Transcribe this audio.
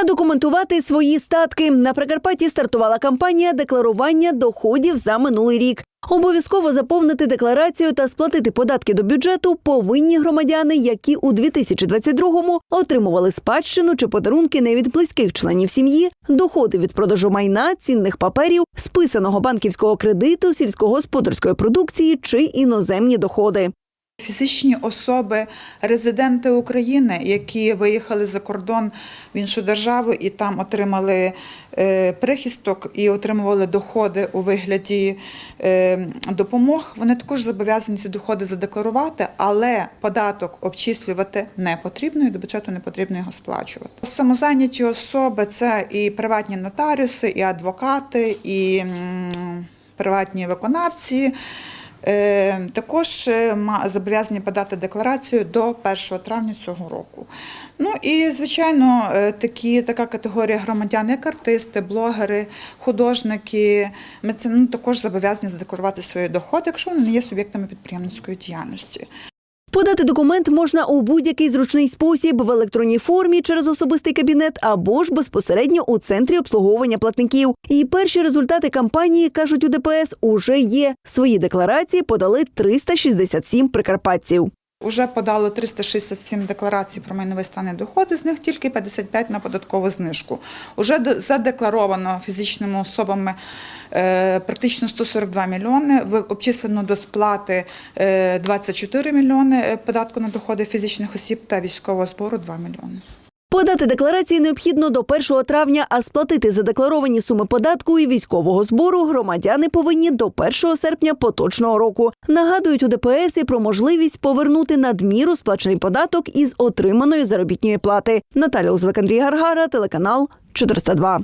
Задокументувати свої статки на Прикарпатті стартувала кампанія декларування доходів за минулий рік. Обов'язково заповнити декларацію та сплатити податки до бюджету повинні громадяни, які у 2022-му отримували спадщину чи подарунки не від близьких членів сім'ї, доходи від продажу майна, цінних паперів, списаного банківського кредиту, сільськогосподарської продукції чи іноземні доходи. Фізичні особи, резиденти України, які виїхали за кордон в іншу державу і там отримали е, прихисток і отримували доходи у вигляді е, допомог, вони також зобов'язані ці доходи задекларувати, але податок обчислювати не потрібно і до бюджету не потрібно його сплачувати. Самозайняті особи це і приватні нотаріуси, і адвокати, і приватні виконавці. Е, Також е, зобов'язані подати декларацію до 1 травня цього року. Ну і звичайно, е, такі така категорія громадян, як артисти, блогери, художники, мецени, ну, також зобов'язані задекларувати свої доходи, якщо вони не є суб'єктами підприємницької діяльності. Подати документ можна у будь-який зручний спосіб в електронній формі через особистий кабінет або ж безпосередньо у центрі обслуговування платників. І перші результати кампанії кажуть у ДПС уже є. Свої декларації подали 367 прикарпатців. Уже подало 367 декларацій про майновий стан і доходи, з них тільки 55 на податкову знижку. Уже задекларовано фізичними особами е, практично 142 мільйони, обчислено до сплати е, 24 мільйони е, податку на доходи фізичних осіб та військового збору 2 мільйони. Подати декларації необхідно до 1 травня, а сплатити задекларовані суми податку і військового збору громадяни повинні до 1 серпня поточного року. Нагадують у ДПС про можливість повернути надміру сплачений податок із отриманої заробітної плати. Наталя Узвик, Андрій Гаргара, телеканал 402.